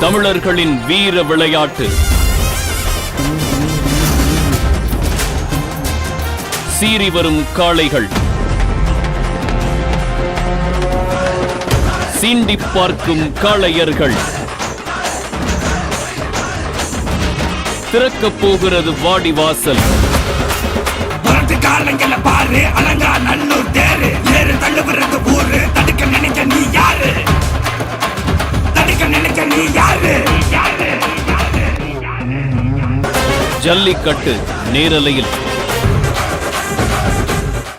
தமிழர்களின் வீர விளையாட்டு. சீறி வரும் காளைகள். சீண்டிப் பார்க்கும் காளையர்கள். திறக்கப் போகிறது வாடிவாசல். புரட்டு பாரு அலங்கா ஜல்லிக்கட்டு நீரலையில்.